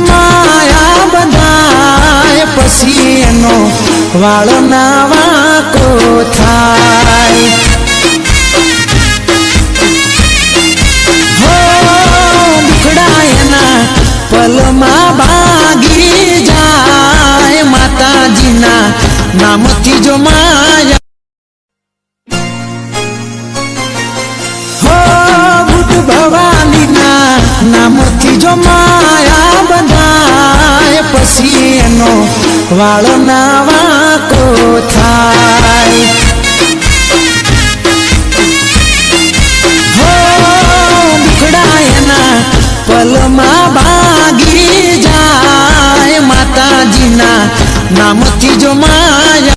ભવાનીના બધાય પછી વાળ ના વાંકો થાય પલમાં ભાગી જાય. માતાજીના નામથી જો માયા ભવાનીના નામથી જો માયા પછી એનો વાળ ના વાંકો થાય પલમાં ભાગી જાય. માતાજીના નામથી જો મા